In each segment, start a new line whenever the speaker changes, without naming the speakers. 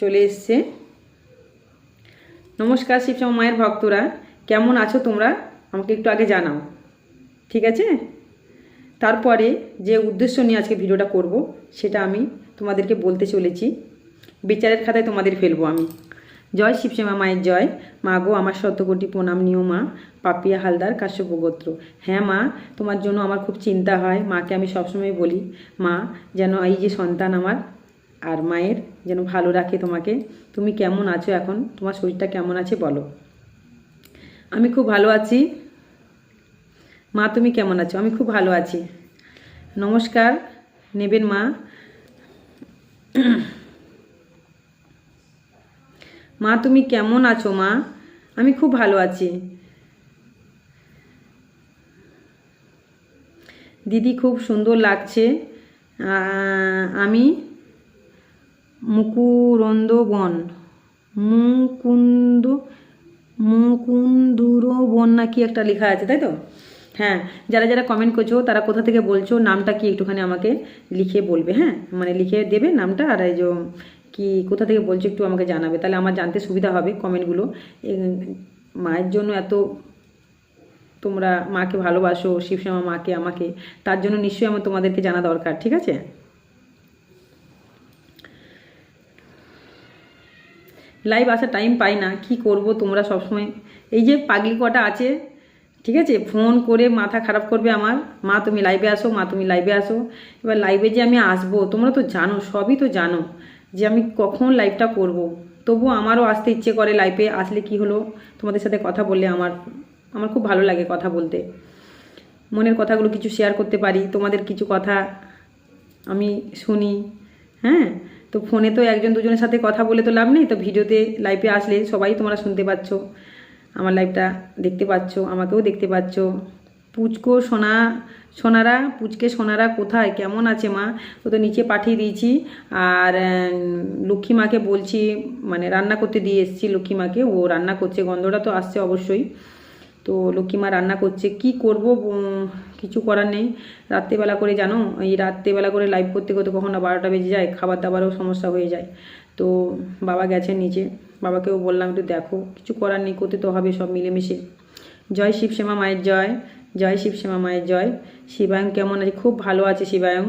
চলে এসছে। নমস্কার শিবশ্যামা মায়ের ভক্তরা, কেমন আছো তোমরা? আমাকে একটু আগে জানাও। ঠিক আছে? তারপরে যে উদ্দেশ্য নিয়ে আজকে ভিডিওটা করব, সেটা আমি তোমাদেরকে বলতে চলেছি। বিচারের খাতায় তোমাদের ফেলব আমি। জয় শিবশ্যামা মায়ের জয়। মা গো, আমার শতকোটি প্রণাম নিও মা। পাপিয়া হালদার, কাশ্যপ গোত্র। হ্যাঁ মা, তোমার জন্য আমার খুব চিন্তা হয়। মাকে আমি সবসময় বলি, মা, যেন এই যে সন্তান আমার, আর মায়ের যেন ভালো রাখে তোমাকে। তুমি কেমন আছো এখন? তোমার শরীরটা কেমন আছে বলো। আমি খুব ভালো আছি। মা, তুমি কেমন আছো? আমি খুব ভালো আছি। নমস্কার, নেবেন মা। মা, তুমি কেমন আছো মা? আমি খুব ভালো আছি। দিদি, খুব সুন্দর লাগছে। আমি মুকুরন্দ বন মুকুন্দ মুকুন্দুর বন না কি একটা লেখা আছে, তাই তো? হ্যাঁ যারা যারা কমেন্ট করছ, তারা কোথা থেকে বলছো, নামটা কি একটুখানি আমাকে লিখে বলবে হ্যাঁ? মানে লিখে দেবে নামটা, আর এই যে, কি, কোথা থেকে বলছো একটু আমাকে জানাবে। তাহলে আমার জানতে সুবিধা হবে কমেন্টগুলো মায়ের জন্য এত তোমরা মাকে ভালোবাসো, শিবশ্যামা মাকে, আমাকে, তার জন্য নিশ্চয়ই আমার তোমাদেরকে জানা দরকার, ঠিক আছে? লাইভ আসার টাইম পাই না, কি করব তোমরা সবসময়? এই যে পাগলি কটা আছে, ঠিক আছে? ফোন করে মাথা খারাপ করবে আমার। মা, তুমি লাইভে আসো, মা, তুমি লাইভে আসো। এবার লাইভে যে আমি আসব, তোমরা তো জানো, সবই তো জানো যে আমি কখন লাইভটা করব। তবুও আমারও আসতে ইচ্ছে করে লাইভে আসলে কি হলো? তোমাদের সাথে কথা বললে আমার আমার খুব ভালো লাগে কথা বলতে। মনের কথাগুলো কিছু শেয়ার করতে পারি। তোমাদের কিছু কথা আমি শুনি হ্যাঁ? তো ফোনে তো একজন দুজনের সাথে কথা বলে তো লাভ নেই, তো ভিডিওতে লাইভে আসলে সবাই তোমরা শুনতে পাচ্ছ, আমার লাইভটা দেখতে পাচ্ছ, আমাকেও দেখতে পাচ্ছ। পুচকো সোনা, সোনারা, পুচকে সোনারা কোথায়? কেমন আছে মা? ও তো নিচে পাঠিয়ে দিয়েছি, আর লক্ষ্মী মাকে বলছি মানে রান্না করতে দিয়ে এসেছি, লক্ষ্মী মাকে। ও রান্না করছে, গন্ধটা তো আসছে অবশ্যই। তো লক্ষ্মীমা রান্না করছে। কি করব? কিছু করার নেই। রাত্রেবেলা করে জানো? এই রাত্রেবেলা করে লাইভ করতে করতে কখন না বারোটা বেজে যায়, খাবার দাবারও সমস্যা হয়ে যায়। তো বাবা গেছে নিচে। বাবাকেও বললাম, একটু দেখো, কিছু করার নেই, করতে তো হবে সব মিলেমিশে। জয় শিবশ্যামা মায়ের জয় জয় শিবশ্যামা মায়ের জয়। শিবায়ং কেমন আছে? খুব ভালো আছে শিবায়ং।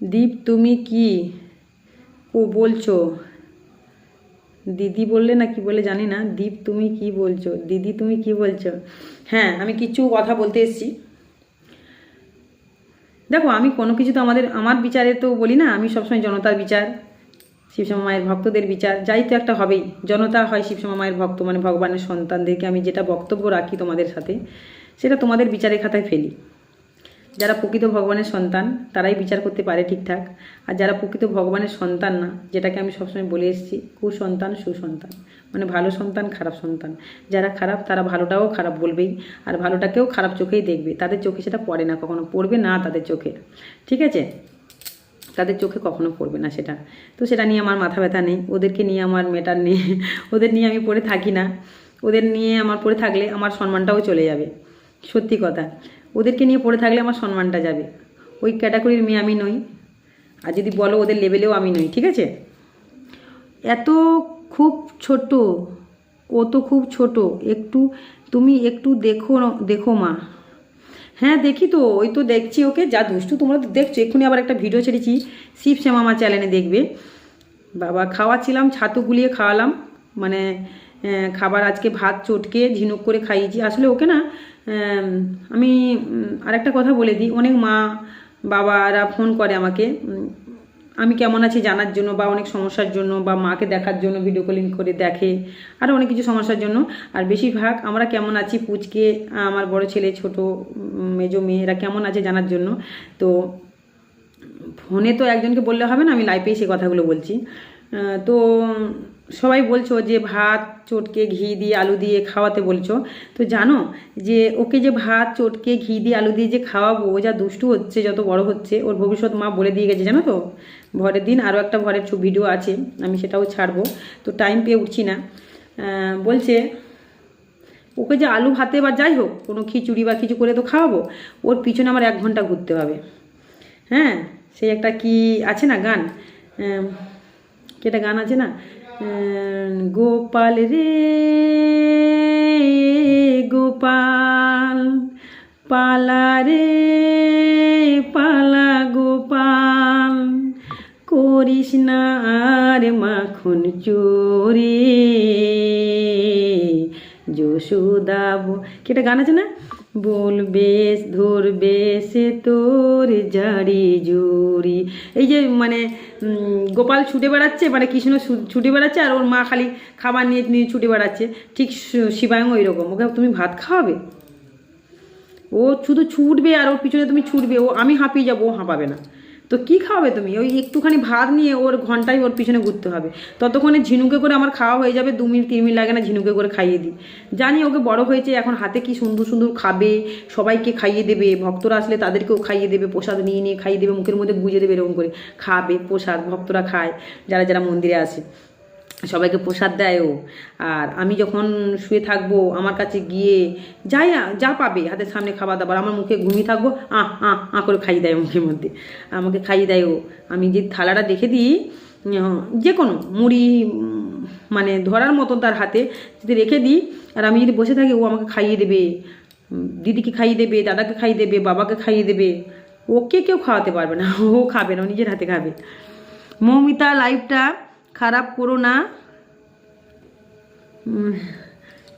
দীপ, তুমি কি, বলছো। দিদি বললে না কি বলে জানি না, দীপ তুমি কি বলছো? দিদি তুমি কি বলছো? হ্যাঁ আমি কিছু কথা বলতে এসেছি। দেখো, আমি কোনো কিছু তো আমাদের, আমার বিচারে তো বলি না, আমি সবসময় জনতার বিচার শিবশ্যামা মায়ের ভক্তদের বিচার, যাই তো একটা হবেই। জনতা হয় শিবশ্যামা মায়ের ভক্ত মানে ভগবানের সন্তানদেরকে আমি যেটা বক্তব্য রাখি তোমাদের সাথে, সেটা তোমাদের বিচারের খাতায় ফেলি। যারা প্রকৃত ভগবানের সন্তান, তারাই বিচার করতে পারে ঠিকঠাক। আর যারা প্রকৃত ভগবানের সন্তান না, যেটাকে আমি সবসময় বলে এসেছি, কুসন্তান, সুসন্তান। মানে ভালো সন্তান, খারাপ সন্তান। যারা খারাপ, তারা ভালোটাও খারাপ বলবেই। আর ভালোটাকেও খারাপ চোখেই দেখবে। তাদের চোখে সেটা পড়ে না, কখনো পড়বে না তাদের চোখে। ঠিক আছে? তাদের চোখে কখনো পড়বে না সেটা। তো সেটা নিয়ে আমার মাথা ব্যথা নেই। ওদেরকে নিয়ে আমার মেটার নেই। ওদের নিয়ে আমি পড়ে থাকি না। ওদের নিয়ে আমার, পড়ে থাকলে আমার সম্মানটাও চলে যাবে। সত্যি কথা। ওদেরকে নিয়ে পড়ে থাকলে আমার সম্মানটা যাবে। ওই ক্যাটাগরির মেয়ে আমি নই। আর যদি বলো ওদের লেভেলেও আমি নই, ঠিক আছে? এত খুব ছোট ও তো খুব ছোট। একটু, তুমি একটু দেখো দেখো মা। হ্যাঁ দেখি তো, ওই তো দেখছি ওকে। যা দুষ্টু তোমরা তো দেখছ, এক্ষুনি আবার একটা ভিডিও ছেড়েছি। শিব শ্যামা আমার চ্যানেলে দেখবে। বাবা, খাওয়াচ্ছিলাম, ছাতু গুলিয়ে খাওয়ালাম। মানে খাবার আজকে ভাত, চটকে, ঝিনুক করে খাইয়েছি। আসলে ওকে না আম, আরেকটা কথা বলে দিই। অনেক মা বাবারা ফোন করে আমাকে আমি কেমন আছি জানার জন্য বা অনেক সমস্যার জন্য বা মাকে দেখার জন্য ভিডিও কলিং করে দেখে আরও অনেক কিছু সমস্যার জন্য। আর বেশিরভাগ আমরা কেমন আছি পুচকে আমার বড় ছেলে ছোট মেজো মেয়ে এরা কেমন আছে জানার জন্য। তো ফোনে তো একজনকে বললে হবে না আমি লাইভেই সেই কথাগুলো বলছি। তো সবাই বলছো যে ভাত, চটকে ঘি দিয়ে আলু দিয়ে খাওয়াতে বলছো। তো জানো যে ওকে যে ভাত, চটকে ঘি দিয়ে আলু দিয়ে যে খাওয়াবো, ও যা দুষ্টু হচ্ছে, যত বড় হচ্ছে, ওর ভবিষ্যৎ মা বলে দিয়ে গেছে, জানো তো? ভরের দিন আরও একটা ভরের ভিডিও আছে, আমি সেটাও ছাড়বো। তো টাইম পেয়ে উঠছি না। বলছে, ওকে যে আলু ভাতে বা যাই হোক, কোনো খিচুড়ি বা কিছু করে তো খাওয়াবো, ওর পিছনে আমার এক ঘণ্টা ঘুরতে হবে। হ্যাঁ সেই একটা কি আছে না গান? আম, কি একটা গান আছে না? গোপাল রে গোপাল পালা রে পালা গোপাল করিস না আর মাখন চোরে। যশোদা কি একটা গান আছে না? বলবে ধরবে সে তোর জারি জুরি এই যে মানে গোপাল ছুটে বেড়াচ্ছে মানে কৃষ্ণ ছুটে বেড়াচ্ছে, আর ওর মা খালি খাবার নিয়ে নিয়ে ছুটে বেড়াচ্ছে। ঠিক শিবায়ং ওই রকম ওকে, তুমি ভাত খাওয়াবে? ও শুধু ছুটবে আর ওর পিছনে তুমি ছুটবে। ও, আমি হাঁপিয়ে যাব, ও হাঁপাবে না। তো কি খাওয়াবে তুমি? ওই একটুখানি ভাত নিয়ে ওর ঘন্টায় ওর পিছনে ঘুরতে হবে। ততক্ষণে ঝিনুকে করে আমার খাওয়া হয়ে যাবে, দু মিনিট, তিন মিনিট লাগে না ঝিনুকে করে খাইয়ে দিই। জানি ওকে বড় হয়েছে, এখন হাতে কি সুন্দর সুন্দর খাবে, সবাইকে খাইয়ে দেবে, ভক্তরা আসলে তাদেরকেও খাইয়ে দেবে, প্রসাদ নিয়ে নিয়ে খাইয়ে দেবে, মুখের মধ্যে গুজে দেবে এরকম করে। খাবে, প্রসাদ, ভক্তরা খায়, যারা যারা মন্দিরে আসে সবাইকে প্রসাদ দেয় ও। আর আমি যখন শুয়ে থাকব আমার কাছে গিয়ে যাই যা পাবে, হাতের সামনে খাবার দাবার, আমার মুখে ঘুমিয়ে থাকব, আহ আহ আঁ করে খাইয়ে দেয় মুখের মধ্যে। আমাকে খাইয়ে দেয় ও। আমি যে থালাটা দেখে দিই যে কোনো মুড়ি মানে ধরার মতো তার হাতে যদি রেখে দিই, আর আমি যদি বসে থাকি, ও আমাকে খাইয়ে দেবে দিদিকে খাইয়ে দেবে, দাদাকে খাইয়ে দেবে, বাবাকে খাইয়ে দেবে, ওকে কেউ খাওয়াতে পারবে না, ও খাবে না, ও নিজের হাতে খাবে। মৌমিতা লাইফটা খারাপ করো না।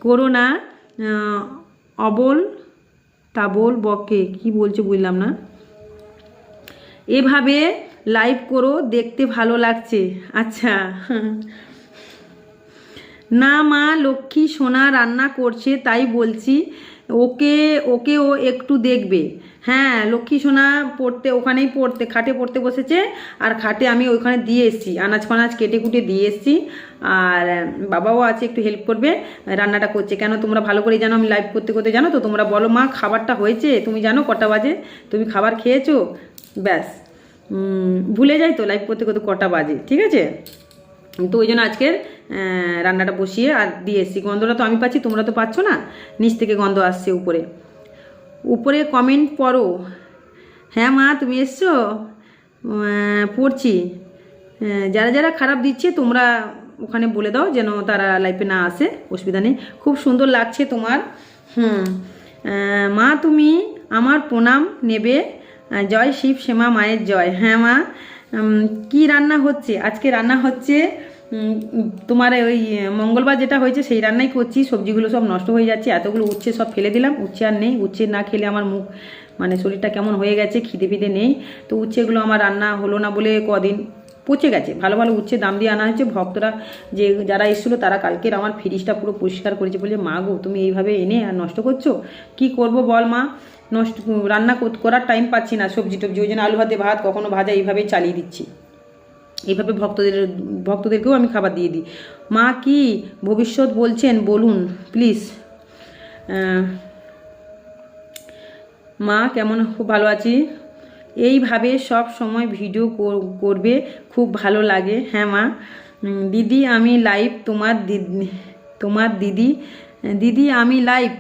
করো না। অবল, তাবল, বকে, কি বলছে বুঝলাম না। এভাবে লাইভ করো, দেখতে ভালো লাগছে। আচ্ছা। না মা, লক্ষ্মী সোনা রান্না করছে, তাই বলছি, ওকে ওকে ও একটু দেখবে। হ্যাঁ লক্ষ্মী সোনা পড়তে, ওখানেই পড়তে, খাটে পড়তে বসেছে, আর খাটে আমি ওইখানে দিয়ে এসেছি, আনাজ ফানাজ কেটে কুটে দিয়ে এসেছি, আর বাবাও আছে, একটু হেল্প করবে, রান্নাটা করছে। কেন তোমরা ভালো করে জানো, আমি লাইভ করতে করতে জানো তো, তোমরা বলো মা, খাবারটা হয়েছে? তুমি জানো কটা বাজে? তুমি খাবার খেয়েছো? ব্যাস। ভুলে যাই তো লাইভ করতে করতে কটা বাজে, ঠিক আছে? তো ওই জন্য আজকের রান্নাটা বসিয়ে আর দিয়ে এসেছি। গন্ধটা তো আমি পাচ্ছি, তোমরা তো পাচ্ছ না? নিচ থেকে গন্ধ আসছে উপরে। উপরে কমেন্ট পড়ো। হ্যাঁ মা, তুমি এসছো? পড়ছি। যারা যারা খারাপ দিচ্ছে, তোমরা ওখানে বলে দাও যেন তারা লাইফে না আসে, অসুবিধা নেই। খুব সুন্দর লাগছে তোমার। হুম। মা, তুমি আমার প্রণাম নেবে। জয় শিব, শ্যামা, মায়ের জয়। হ্যাঁ মা। কি রান্না হচ্ছে? আজকে রান্না হচ্ছে তোমার ওই মঙ্গলবার যেটা হয়েছে, সেই রান্নাই করছি। সবজিগুলো সব নষ্ট হয়ে যাচ্ছে। এতগুলো উচ্ছে সব ফেলে দিলাম। উচ্ছে আর নেই। উচ্ছে না খেলে আমার মুখ মানে শরীরটা কেমন হয়ে গেছে, খিদে ফিদে নেই। তো উচ্ছেগুলো আমার রান্না হলো না বলে কদিন পচে গেছে। ভালো ভালো উচ্ছে দাম দিয়ে আনা হয়েছে। ভক্তরা যে, যারা এসেছিল, তারা কালকের আমার ফ্রিজটা পুরো পরিষ্কার করেছে। বলে মা গো, তুমি এইভাবে এনে আর নষ্ট করছ? কি করব বল মা? নষ্ট, রান্না কর- করার টাইম পাচ্ছি না সবজি টবজি। ওই জন্য আলু ভাতে ভাত কখনো ভাজা এইভাবেই চালিয়ে দিচ্ছি। এইভাবে ভক্তদের, ভক্তদেরকেও আমি খাবার দিয়ে দিই। মা কি ভবিষ্যৎ বলছেন? বলুন প্লিজ মা কেমন, খুব ভালো আছি। এইভাবে সব সময় ভিডিও কর- করবে, খুব ভালো লাগে। হ্যাঁ মা। দিদি, আমি লাইভ তোমার দিদি তোমার দিদি। দিদি, আমি লাইভ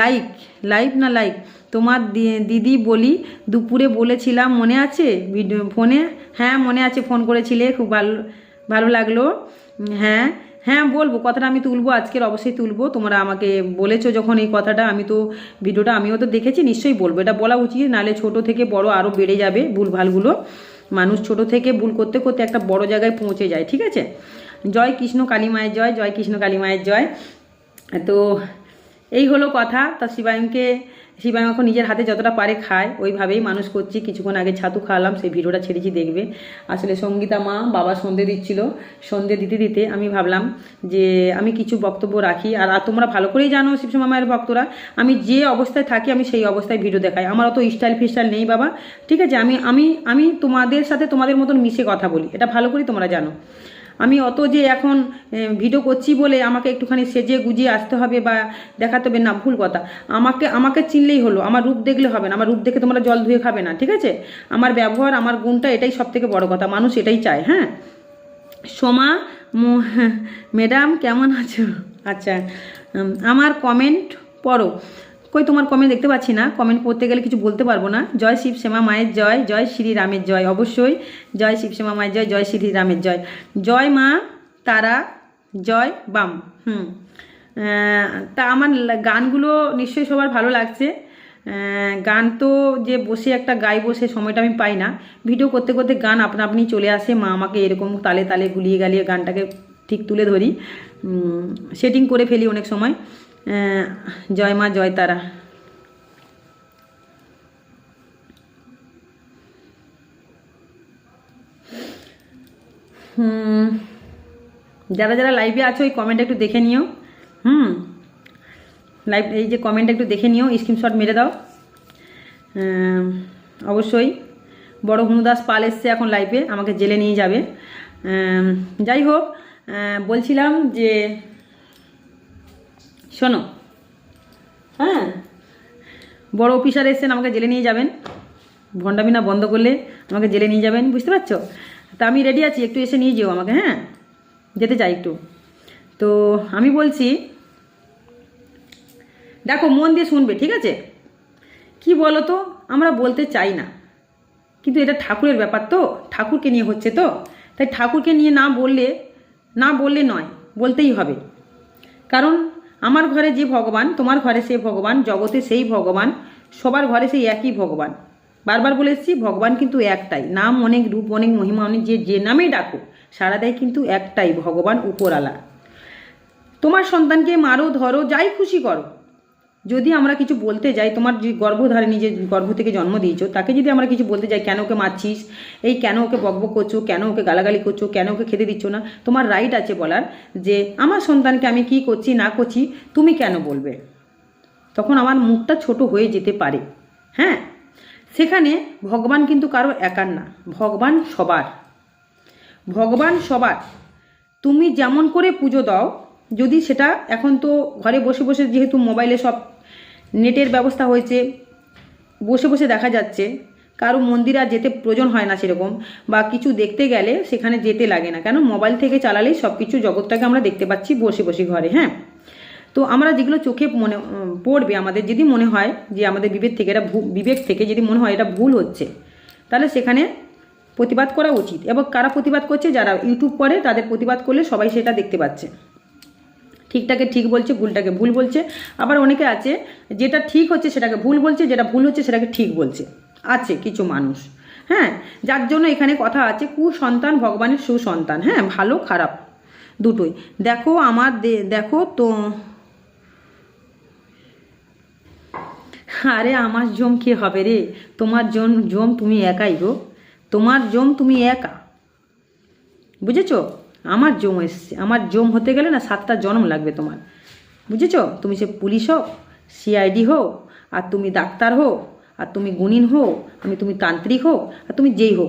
লাইক লাইভ না লাইক তোমার দিদি বলি, দুপুরে বলেছিলাম, মনে আছে? ফোনে? হ্যাঁ মনে আছে, ফোন করেছিলে, খুব ভালো ভালো লাগল। হ্যাঁ হ্যাঁ বলব, কথাটা আমি তুলবো, আজকের অবশ্যই তুলবো। তোমরা আমাকে বলেছ যখন এই কথাটা, আমি তো ভিডিওটা, আমিও তো দেখেছি, নিশ্চয়ই বলব। এটা বলা উচিত নালে ছোট থেকে বড় আরও বেড়ে যাবে ভুল ভুলভালগুলো। মানুষ ছোট থেকে ভুল করতে করতে একটা বড় জায়গায় পৌঁছে যায়, ঠিক আছে? জয় কৃষ্ণ কালী মায়ের জয় জয় কৃষ্ণ কালী মায়ের জয়। তো এই হলো কথা। তা শিবায়নকে, শিবায়ন এখন নিজের হাতে যতটা পারে খায়, ওইভাবেই মানুষ করছি। কিছুক্ষণ আগে ছাতু খাওয়ালাম, সেই ভিডিওটা ছেড়েছি, দেখবে। আসলে সঙ্গীতা মা বাবা সন্ধে দিচ্ছিল। সন্ধে দিতে দিতে আমি ভাবলাম যে, আমি কিছু বক্তব্য রাখি। আর তোমরা ভালো করেই জানো শিবসমা মায়ের ভক্তরা, আমি যে অবস্থায় থাকি, আমি সেই অবস্থায় ভিডিও দেখাই। আমার অত স্টাইল ফিস্টাইল নেই বাবা। ঠিক আছে, আমি আমি আমি তোমাদের সাথে তোমাদের মতন মিশে কথা বলি। এটা ভালো করেই তোমরা জানো। আমি অত যে এখন ভিডিও করছি বলে আমাকে একটুখানি সেজে গুজিয়ে আসতে হবে বা দেখাতে হবে, না, ভুল কথা। আমাকে আমাকে চিনলেই হলো, আমার রূপ দেখলে হবে না, আমার রূপ দেখে তোমরা জল ধুয়ে খাবে না, ঠিক আছে? আমার ব্যবহার, আমার গুণটা এটাই সব থেকে বড় কথা, মানুষ এটাই চায় হ্যাঁ? সোমা, মো- ম্যাডাম কেমন আছো? আচ্ছা আমার কমেন্ট পড়ো। কই তোমার কমেন্ট দেখতে পাচ্ছি না। কমেন্ট পড়তে গেলে কিছু বলতে পারব না। জয় শিব শ্যামা মায়ের জয় জয় শ্রী রামের জয়। অবশ্যই জয় শিব শ্যামা মায়ের জয় জয় শ্রী রামের জয়। জয় মা, তারা, জয় বাম। হুম। তা আমার গানগুলো নিশ্চয়ই সবার ভালো লাগছে। গান তো যে বসে একটা গাই বসে সময়টা আমি পাই না। ভিডিও করতে করতে গান আপনা আপনি চলে আসে, মা আমাকে এরকম তালে তালে গুলিয়ে গালিয়ে গানটাকে ঠিক তুলে ধরি। সেটিং করে ফেলি অনেক সময়। জয় মা, জয় তারা। যারা যারা লাইভে আছো ওই কমেন্ট একটু দেখে নিও। হুম লাইভ এই যে কমেন্ট একটু দেখে নিও স্ক্রিনশট মেরে দাও। অবশ্যই, বড় হুনুদাস পাল এসছে এখন লাইভে আমাকে জেলে নিয়ে যাবে। যাই হোক বলছিলাম যে শোনো। হ্যাঁ? বড় অফিসার এসছেন, আমাকে জেলে নিয়ে যাবেন। ভণ্ডামিনা বন্ধ করলে আমাকে জেলে নিয়ে যাবেন, বুঝতে পারছ? তা আমি রেডি আছি, একটু এসে নিয়ে যেও আমাকে হ্যাঁ? যেতে চাই একটু। তো আমি বলছি, দেখো, মন দিয়ে শুনবে, ঠিক আছে? কি বলো তো আমরা বলতে চাই না। কিন্তু এটা ঠাকুরের ব্যাপার তো, ঠাকুরকে নিয়ে হচ্ছে তো। তাই ঠাকুরকে নিয়ে না বললে না বললে নয়, বলতেই হবে। কারণ আমার ঘরে যে ভগবান, তোমার ঘরে সেই ভগবান, জগতে সেই ভগবান, সবার ঘরে সেই একই ভগবান। বারবার বলে এসেছি, ভগবান কিন্তু একটাই। নাম অনেক রূপ, অনেক মহিমা, অনেক যে যে নামেই ডাকো, সারা দেয় কিন্তু একটাই, ভগবান উপরালা। তোমার সন্তানকে মারো, ধরো, যাই খুশি করো। যদি আমরা কিছু বলতে যাই, তোমার যে গর্ভধারিণী যে গর্ভ থেকে জন্ম দিয়েছ, তাকে যদি আমরা কিছু বলতে যাই, কেন ওকে মারছিস? এই কেন ওকে বকবক করছ? কেন ওকে গালাগালি করছ? কেন ওকে খেতে দিচ্ছ না? তোমার রাইট আছে বলার যে, আমার সন্তানকে আমি কি করছি, না করছি, তুমি কেন বলবে? তখন আমার মুখটা ছোট হয়ে যেতে পারে। হ্যাঁ? সেখানে ভগবান কিন্তু কারও একার না, ভগবান সবার। ভগবান সবার। তুমি যেমন করে পুজো দাও যদি সেটা এখন তো ঘরে বসে বসে যেহেতু মোবাইলে সব নেটের ব্যবস্থা হয়েছে, বসে বসে দেখা যাচ্ছে, কারও মন্দির আর যেতে প্রয়োজন হয় না সেরকম, বা কিছু দেখতে গেলে সেখানে যেতে লাগে না। কেন? মোবাইল থেকে চালালেই সব কিছু জগৎটাকে আমরা দেখতে পাচ্ছি বসে বসে ঘরে হ্যাঁ? তো আমরা যেগুলো চোখে মনে, পড়বে, আমাদের যদি মনে হয় যে আমাদের বিবেক থেকে এটা বিবেক থেকে যদি মনে হয় এটা ভুল হচ্ছে, তাহলে সেখানে প্রতিবাদ করা উচিত। এবং কারা প্রতিবাদ করছে? যারা ইউটিউব করে, তাদের প্রতিবাদ করলে সবাই সেটা দেখতে পাচ্ছে। ঠিকটাকে ঠিক বলছে, ভুলটাকে ভুল বলছে। আবার অনেকে আছে, যেটা ঠিক হচ্ছে সেটাকে ভুল বলছে, যেটা ভুল হচ্ছে সেটাকে ঠিক বলছে। আছে কিছু মানুষ। হ্যাঁ যার জন্য এখানে কথা আছে, কুসন্তান ভগবানের সুসন্তান। হ্যাঁ ভালো, খারাপ দুটোই। দেখো আমার দেখো তো। আরে আমার জম কি হবে রে? তোমার জন জম তুমি একাই গো। তোমার জম তুমি একা। বুঝেছ? আমার জম এসছে, আমার জম হতে গেলে না সাতটা জন্ম লাগবে তোমার। বুঝেছ? তুমি সে পুলিশ হোক সিআইডি হোক, আর তুমি ডাক্তার হোক, আর তুমি গুণিন হোক, আমি তুমি তান্ত্রিক হোক, আর তুমি যেই হোক